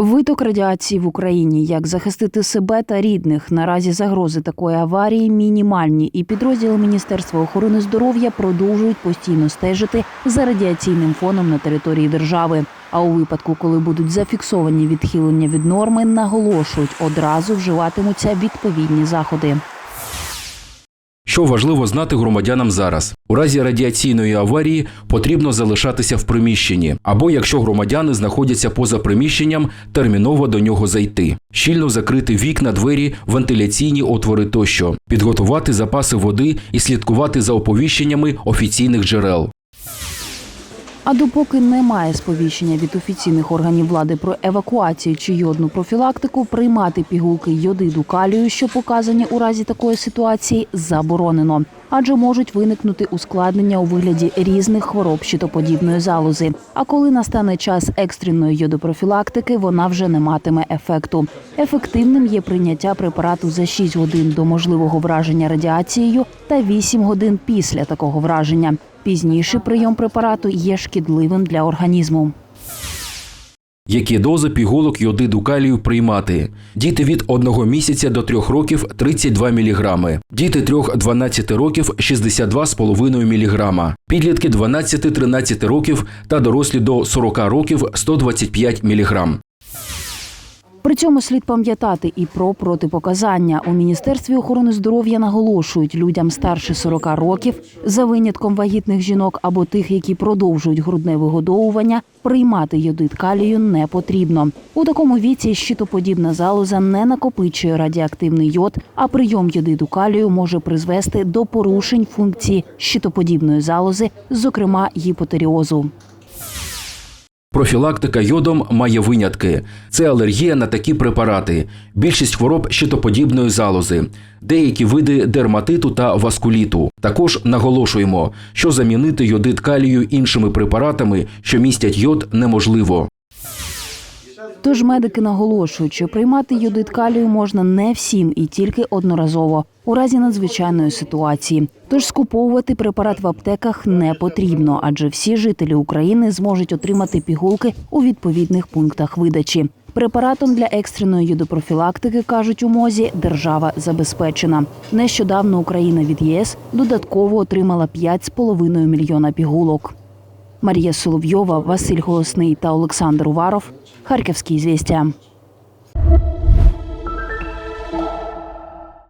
Виток радіації в Україні. Як захистити себе та рідних? Наразі загрози такої аварії мінімальні, і підрозділи Міністерства охорони здоров'я продовжують постійно стежити за радіаційним фоном на території держави. А у випадку, коли будуть зафіксовані відхилення від норми, наголошують, одразу вживатимуться відповідні заходи. Що важливо знати громадянам зараз? У разі радіаційної аварії потрібно залишатися в приміщенні, або якщо громадяни знаходяться поза приміщенням, терміново до нього зайти, щільно закрити вікна, двері, вентиляційні отвори тощо, підготувати запаси води і слідкувати за оповіщеннями офіційних джерел. А допоки немає сповіщення від офіційних органів влади про евакуацію чи йодну профілактику, приймати пігулки йодиду калію, що показані у разі такої ситуації, заборонено, адже можуть виникнути ускладнення у вигляді різних хвороб щитоподібної залози. А коли настане час екстреної йодопрофілактики, вона вже не матиме ефекту. Ефективним є прийняття препарату за 6 годин до можливого враження радіацією та 8 годин після такого враження. Пізніший прийом препарату є шкідливим для організму. Які дози пігулок йодиду калію приймати? Діти від 1 місяця до 3 років 32 мг, діти 3-12 років 62,5 мг, підлітки 12-13 років та дорослі до 40 років 125 мг. При цьому слід пам'ятати і про протипоказання. У міністерстві охорони здоров'я наголошують людям старше 40 років за винятком вагітних жінок або тих, які продовжують грудне вигодовування, приймати йодид калію не потрібно. У такому віці щитоподібна залоза не накопичує радіоактивний йод, а прийом йодиду калію може призвести до порушень функції щитоподібної залози, зокрема гіпотеріозу. Профілактика йодом має винятки. Це алергія на такі препарати, більшість хвороб щитоподібної залози, деякі види дерматиту та васкуліту. Також наголошуємо, що замінити йодит калію іншими препаратами, що містять йод, неможливо. Тож медики наголошують, що приймати йодид калію можна не всім і тільки одноразово у разі надзвичайної ситуації. Тож скуповувати препарат в аптеках не потрібно, адже всі жителі України зможуть отримати пігулки у відповідних пунктах видачі. Препаратом для екстреної йодопрофілактики кажуть у мозі держава забезпечена. Нещодавно Україна від ЄС додатково отримала 5,5 мільйона пігулок. Марія Соловйова, Василь Голосний та Олександр Уваров. Харківські звістя.